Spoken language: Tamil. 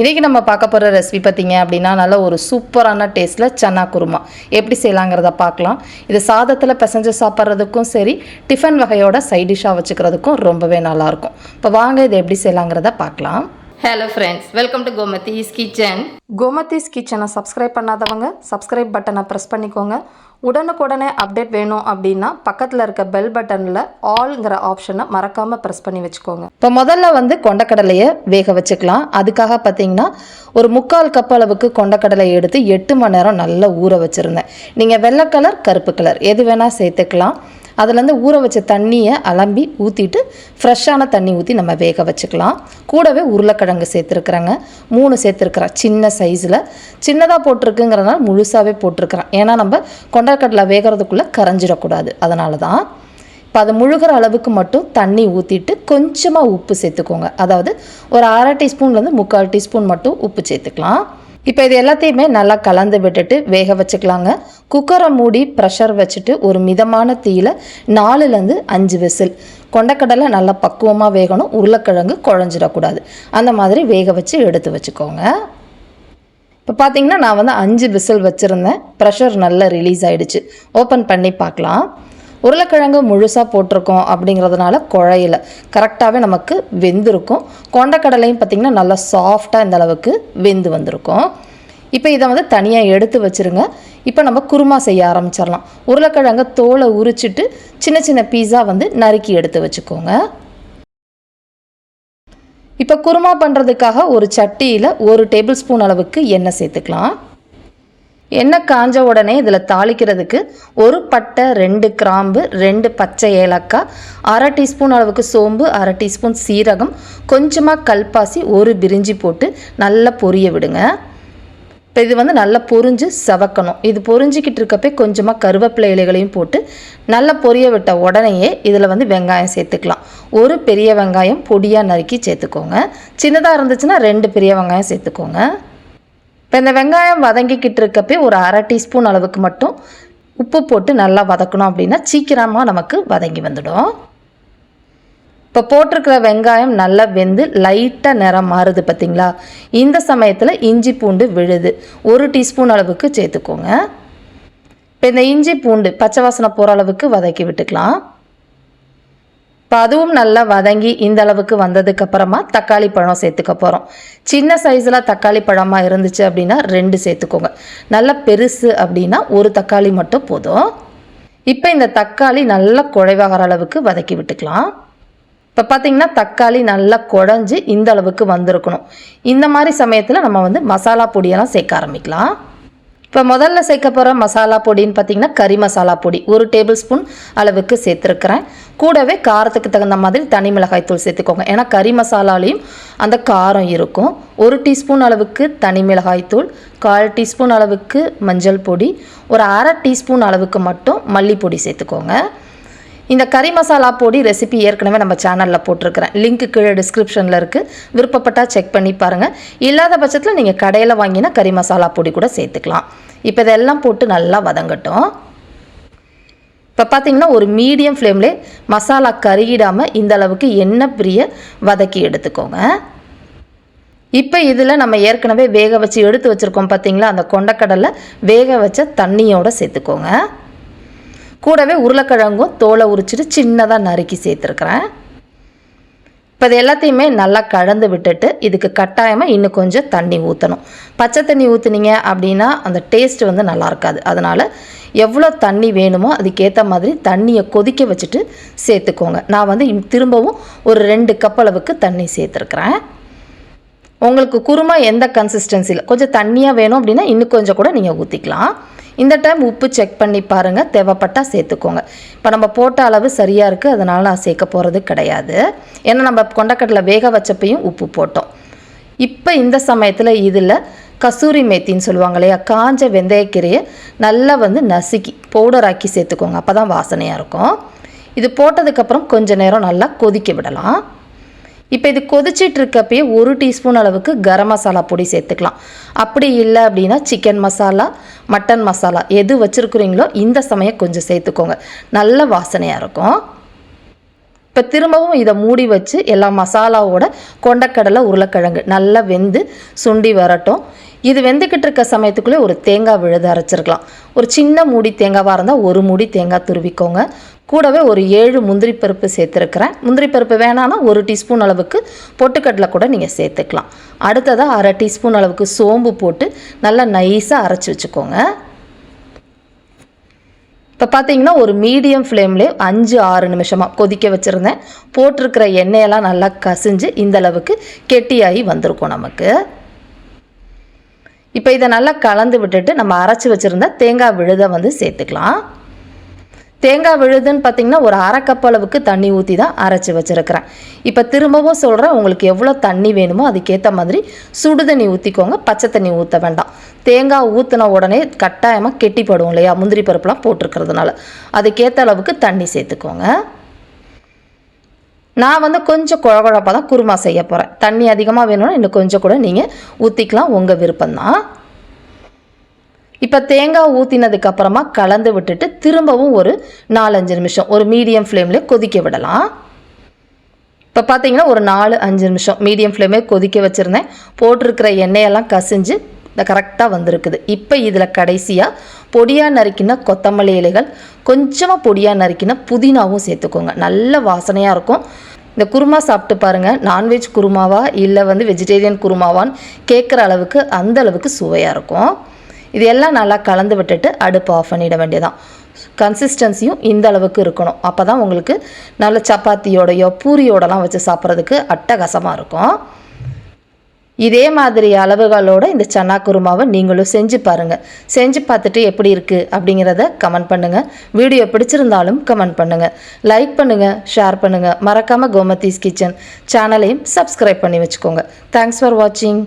இன்றைக்கி நம்ம பார்க்க போகிற ரெசிபி பார்த்தீங்க அப்படின்னா நல்ல ஒரு சூப்பரான டேஸ்ட்டில் சன்னா குருமா. எப்படி செய்யலாங்கிறத பார்க்கலாம். இது சாதத்தில் பிசைஞ்சு சாப்பிட்றதுக்கும் சரி டிஃபன் வகையோட சைட் டிஷ்ஷாக வச்சுக்கிறதுக்கும் ரொம்பவே நல்லாயிருக்கும். இப்போ வாங்க இது எப்படி செய்யலாங்கிறத பார்க்கலாம். Hello friends welcome to Gomathi's kitchen Gomathi's கிச்சனை சப்ஸ்கிரைப் பண்ணாதவங்க சப்ஸ்கிரைப் பட்டனை ப்ரெஸ் பண்ணிக்கோங்க. உடனுக்குடனே அப்டேட் வேணும் அப்படின்னா பக்கத்தில் இருக்க பெல் பட்டனில் ஆல்ங்கிற ஆப்ஷனை மறக்காமல் ப்ரெஸ் பண்ணி வச்சுக்கோங்க. இப்போ முதல்ல வந்து கொண்டக்கடலையை வேக வச்சுக்கலாம். அதுக்காக பார்த்தீங்கன்னா ஒரு முக்கால் கப் அளவுக்கு கொண்டக்கடலையை எடுத்து எட்டு மணி நேரம் நல்லா ஊற வச்சுருந்தேன். நீங்கள் வெள்ளை கலர் கருப்பு கலர் எது வேணால் சேர்த்துக்கலாம். அதுலேருந்து ஊற வச்ச தண்ணியை அலம்பி ஊற்றிட்டு ஃப்ரெஷ்ஷான தண்ணி ஊற்றி நம்ம வேக வச்சுக்கலாம். கூடவே உருளைக்கிழங்கு சேர்த்துருக்குறேங்க. மூணு சேர்த்துருக்குறேன் சின்ன சைஸில் சின்னதாக போட்டிருக்குங்கிறதுனால முழுசாகவே போட்டிருக்கிறேன். ஏன்னா நம்ம கொண்டக்கடலை வேகிறதுக்குள்ளே கரைஞ்சிடக்கூடாது. அதனால தான் இப்போ அது முழுகிற அளவுக்கு மட்டும் தண்ணி ஊற்றிட்டு கொஞ்சமாக உப்பு சேர்த்துக்கோங்க. அதாவது ஒரு அரை டீஸ்பூன்லேருந்து முக்கால் டீஸ்பூன் மட்டும் உப்பு சேர்த்துக்கலாம். இப்போ இது எல்லாத்தையுமே நல்லா கலந்து விட்டுட்டு வேக வச்சுக்கலாங்க. குக்கரை மூடி ப்ரெஷர் வச்சுட்டு ஒரு மிதமான தீயில் நாலுலேருந்து அஞ்சு விசில். கொண்டக்கடலை நல்லா பக்குவமாக வேகணும். உருளைக்கிழங்கு குழஞ்சிடக்கூடாது. அந்த மாதிரி வேக வச்சு எடுத்து வச்சுக்கோங்க. இப்போ பார்த்தீங்கன்னா நான் வந்து அஞ்சு விசில் வச்சுருந்தேன். ப்ரெஷர் நல்லா ரிலீஸ் ஆகிடுச்சு ஓப்பன் பண்ணி பார்க்கலாம். உருளைக்கிழங்கு முழுசாக போட்டிருக்கோம் அப்படிங்கிறதுனால குழையில. கரெக்டாகவே நமக்கு வெந்திருக்கும். கொண்டக்கடலையும் பார்த்திங்கன்னா நல்லா சாஃப்டாக இந்த அளவுக்கு வெந்து வந்திருக்கும். இப்போ இதை வந்து தனியாக எடுத்து வச்சுருங்க. இப்போ நம்ம குருமா செய்ய ஆரம்பிச்சிடலாம். உருளைக்கிழங்க தோலை உரிச்சிட்டு சின்ன சின்ன பீஸா வந்து நறுக்கி எடுத்து வச்சுக்கோங்க. இப்போ குருமா பண்ணுறதுக்காக ஒரு சட்டியில் ஒரு டேபிள் ஸ்பூன் அளவுக்கு எண்ணெய் சேர்த்துக்கலாம். எண்ணெய் காஞ்ச உடனே இதில் தாளிக்கிறதுக்கு ஒரு பட்டை ரெண்டு கிராம்பு ரெண்டு பச்சை ஏலக்காய் அரை டீஸ்பூன் அளவுக்கு சோம்பு அரை டீஸ்பூன் சீரகம் கொஞ்சமாக கல்பாசி ஒரு பிரிஞ்சி போட்டு நல்லா பொரிய விடுங்க. இப்போ இது வந்து நல்லா பொரிஞ்சு செவக்கணும். இது பொரிஞ்சிக்கிட்டு இருக்கப்பே கொஞ்சமாக கருவேப்பிலை இலைகளையும் போட்டு நல்லா பொரிய விட்ட உடனேயே இதில் வந்து வெங்காயம் சேர்த்துக்கலாம். ஒரு பெரிய வெங்காயம் பொடியாக நறுக்கி சேர்த்துக்கோங்க. சின்னதாக இருந்துச்சுன்னா ரெண்டு பெரிய வெங்காயம் சேர்த்துக்கோங்க. இப்போ இந்த வெங்காயம் வதங்கிக்கிட்டு இருக்கப்பே ஒரு அரை டீஸ்பூன் அளவுக்கு மட்டும் உப்பு போட்டு நல்லா வதக்கணும் அப்படின்னா சீக்கிரமாக நமக்கு வதங்கி வந்துடும். இப்போ போட்டிருக்கிற வெங்காயம் நல்லா வெந்து லைட்டாக நிறம் மாறுது பார்த்தீங்களா இந்த சமயத்தில் இஞ்சி பூண்டு விழுது. ஒரு டீஸ்பூன் அளவுக்கு சேர்த்துக்கோங்க. இப்போ இந்த இஞ்சி பூண்டு பச்சை வாசனை போகிற அளவுக்கு வதக்கி விட்டுக்கலாம். இப்போ அதுவும் நல்லா வதங்கி இந்த அளவுக்கு வந்ததுக்கப்புறமா தக்காளி பழம் சேர்த்துக்க போகிறோம் சின்ன சைஸில் தக்காளி பழமாக இருந்துச்சு அப்படின்னா ரெண்டு சேர்த்துக்கோங்க. நல்லா பெருசு அப்படின்னா ஒரு தக்காளி மட்டும் போதும். இப்போ இந்த தக்காளி நல்லா குழைவாகிற அளவுக்கு வதக்கி விட்டுக்கலாம். இப்போ பார்த்தீங்கன்னா தக்காளி நல்லா குழஞ்சி இந்த அளவுக்கு வந்திருக்கணும். இந்த மாதிரி சமயத்தில் நம்ம வந்து மசாலா பொடியெல்லாம் சேர்க்க ஆரம்பிக்கலாம். இப்போ முதல்ல சேர்க்க போகிற மசாலா பொடின்னு பார்த்தீங்கன்னா கறி மசாலா பொடி. ஒரு டேபிள் ஸ்பூன் அளவுக்கு சேர்த்துருக்குறேன். கூடவே காரத்துக்கு தகுந்த மாதிரி தனி மிளகாய் தூள் சேர்த்துக்கோங்க. ஏன்னா கறி மசாலாலையும் அந்த காரம் இருக்கும். ஒரு டீஸ்பூன் அளவுக்கு தனி மிளகாய் தூள் கால் டீஸ்பூன் அளவுக்கு மஞ்சள் பொடி ஒரு அரை டீஸ்பூன் அளவுக்கு மட்டும் மல்லிப்பொடி சேர்த்துக்கோங்க. இந்த கறி மசாலா பொடி ரெசிபி ஏற்கனவே நம்ம சேனலில் போட்டிருக்கிறேன். லிங்க் கீழே டிஸ்கிரிப்ஷனில் இருக்குது விருப்பப்பட்டால் செக் பண்ணி பாருங்கள் இல்லாத பட்சத்தில் நீங்கள் கடையில் வாங்கினா கறி மசாலா பொடி கூட சேர்த்துக்கலாம். இப்போ இதெல்லாம் போட்டு நல்லா வதங்கட்டும். இப்போ பார்த்தீங்கன்னா ஒரு மீடியம் ஃப்ளேம்லே மசாலா கருகிடாமல் இந்த அளவுக்கு எண்ணெய் பிரிய வதக்கி எடுத்துக்கோங்க. இப்போ இதில் நம்ம ஏற்கனவே வேக வச்சு எடுத்து வச்சுருக்கோம் பார்த்தீங்களா அந்த கொண்டக்கடலை வேக வச்ச தண்ணியோடு சேர்த்துக்கோங்க. கூடவே உருளைக்கிழங்கும் தோலை உரிச்சிட்டு சின்னதாக நறுக்கி சேர்த்துருக்குறேன். இப்போ இது எல்லாத்தையுமே நல்லா கலந்து விட்டுட்டு இதுக்கு கட்டாயமாக இன்னும் கொஞ்சம் தண்ணி ஊற்றணும் பச்சை தண்ணி ஊற்றுனீங்க அப்படின்னா அந்த டேஸ்ட் வந்து நல்லா இருக்காது. அதனால் எவ்வளோ தண்ணி வேணுமோ அதுக்கேற்ற மாதிரி தண்ணியை கொதிக்க வச்சுட்டு சேர்த்துக்கோங்க. நான் வந்து திரும்பவும் ஒரு ரெண்டு கப் அளவுக்கு தண்ணி சேர்த்துருக்குறேன். உங்களுக்கு குருமா எந்த கன்சிஸ்டன்சியில் கொஞ்சம் தண்ணியாக வேணும் அப்படின்னா இன்னும் கொஞ்சம் கூட நீங்கள் ஊற்றிக்கலாம் இந்த டைம் உப்பு செக் பண்ணி பாருங்கள் தேவைப்பட்டால் சேர்த்துக்கோங்க. இப்போ நம்ம போட்ட அளவு சரியாக இருக்குது அதனால் நான் சேர்க்க போகிறது கிடையாது. ஏன்னா நம்ம கொண்டக்கடலை வேக வச்சப்பையும் உப்பு போட்டோம். இப்போ இந்த சமயத்தில் இதில் கசூரி மேத்தின்னு சொல்லுவாங்க இல்லையா? காஞ்ச வெந்தயக்கீரையை நல்லா வந்து நசுக்கி பவுடர் ஆக்கி சேர்த்துக்கோங்க. அப்போ தான் வாசனையாக இருக்கும். இது போட்டதுக்கப்புறம் கொஞ்சம் நேரம் நல்லா கொதிக்க விடலாம். இப்போ இது கொதிச்சிட்டு இருக்கப்பயே ஒரு டீஸ்பூன் அளவுக்கு கரம் மசாலா பொடி சேர்த்துக்கலாம். அப்படி இல்லை அப்படின்னா சிக்கன் மசாலா மட்டன் மசாலா எது வச்சுருக்குறீங்களோ இந்த சமயம் கொஞ்சம் சேர்த்துக்கோங்க. நல்ல வாசனையாக இருக்கும். இப்போ திரும்பவும் இதை மூடி வச்சு எல்லா மசாலாவோட கொண்டக்கடலை உருளைக்கிழங்கு நல்லா வெந்து சுண்டி வரட்டும். இது வெந்துக்கிட்டு இருக்க சமயத்துக்குள்ளே ஒரு தேங்காய் விழுது அரைச்சிருக்கலாம். ஒரு சின்ன மூடி தேங்காவாக இருந்தால் ஒரு மூடி தேங்காய் துருவிக்கோங்க. கூடவே ஒரு ஏழு முந்திரி பருப்பு சேர்த்துருக்கிறேன். முந்திரி பருப்பு வேணான்னா ஒரு டீஸ்பூன் அளவுக்கு பொட்டுக்கடலை கூட நீங்கள் சேர்த்துக்கலாம். அடுத்ததாக அரை டீஸ்பூன் அளவுக்கு சோம்பு போட்டு நல்லா நைஸாக அரைச்சி வச்சுக்கோங்க. இப்போ பார்த்தீங்கன்னா ஒரு மீடியம் ஃப்ளேம்லேயே அஞ்சு ஆறு நிமிஷமாக கொதிக்க வச்சுருந்தேன். போட்டிருக்கிற எண்ணெயெல்லாம் நல்லா கசிஞ்சு இந்த அளவுக்கு கெட்டியாகி வந்திருக்கும் நமக்கு. இப்போ இதை நல்லா கலந்து விட்டுட்டு நம்ம அரைச்சி வச்சுருந்த தேங்காய் விழுதை வந்து சேர்த்துக்கலாம். தேங்காய் விழுதுன்னு பார்த்தீங்கன்னா ஒரு அரை கப் அளவுக்கு தண்ணி ஊற்றி தான் அரைச்சி வச்சுருக்கிறேன். இப்போ திரும்பவும் சொல்கிறேன் உங்களுக்கு எவ்வளோ தண்ணி வேணுமோ அதுக்கேற்ற மாதிரி சுடு தண்ணி ஊற்றிக்கோங்க பச்சை தண்ணி ஊற்ற வேண்டாம். தேங்காய் ஊற்றின உடனே கட்டாயமாக கெட்டிப்படும் இல்லையா முந்திரி பருப்புலாம் போட்டிருக்கிறதுனால. அதுக்கேற்ற அளவுக்கு தண்ணி சேர்த்துக்கோங்க. நான் வந்து கொஞ்சம் குழகுழப்பாக தான் குருமா செய்ய போகிறேன் தண்ணி அதிகமாக வேணும்னா இன்னும் கொஞ்சம் கூட நீங்கள் ஊற்றிக்கலாம் உங்கள் விருப்பம்தான். இப்போ தேங்காய் ஊற்றினதுக்கு அப்புறமா கலந்து விட்டுட்டு திரும்பவும் ஒரு நாலஞ்சு நிமிஷம் ஒரு மீடியம் ஃப்ளேமில் கொதிக்க விடலாம். இப்போ பார்த்தீங்கன்னா ஒரு நாலு அஞ்சு நிமிஷம் மீடியம் ஃப்ளேமே கொதிக்க வச்சுருந்தேன். போட்டிருக்கிற எண்ணெயெல்லாம் கசிஞ்சு இந்த கரெக்டாக வந்திருக்குது. இப்போ இதில் கடைசியாக பொடியாக நறுக்கின கொத்தமல்லி இலைகள் கொஞ்சமாக பொடியாக நறுக்கின புதினாவும் சேர்த்துக்கோங்க. நல்ல வாசனையாக இருக்கும். இந்த குருமா சாப்பிட்டு பாருங்கள் நான்வெஜ் குருமாவா இல்லை வந்து வெஜிடேரியன் குருமாவான்னு கேட்குற அளவுக்கு அந்த அளவுக்கு சுவையாக இருக்கும். இது எல்லாம் நல்லா கலந்து விட்டுட்டு அடுப்பு ஆஃப் பண்ணிட வேண்டியதான் கன்சிஸ்டன்சியும் இந்த அளவுக்கு இருக்கணும். அப்போ தான் உங்களுக்கு நல்ல சப்பாத்தியோடையோ பூரியோடலாம் வச்சு சாப்பிட்றதுக்கு அட்டகாசமாக இருக்கும். இதே மாதிரி அளவுகளோட இந்த சன்னா குருமாவை நீங்களும் செஞ்சு பாருங்கள் செஞ்சு பார்த்துட்டு எப்படி இருக்குது அப்படிங்கிறத கமெண்ட் பண்ணுங்கள் வீடியோ பிடிச்சிருந்தாலும் கமெண்ட் பண்ணுங்கள் லைக் பண்ணுங்கள் ஷேர் பண்ணுங்கள் மறக்காமல் கோமதீஸ் கிச்சன் சேனலையும் சப்ஸ்கிரைப் பண்ணி வச்சுக்கோங்க. தேங்க்ஸ் ஃபார் வாட்சிங்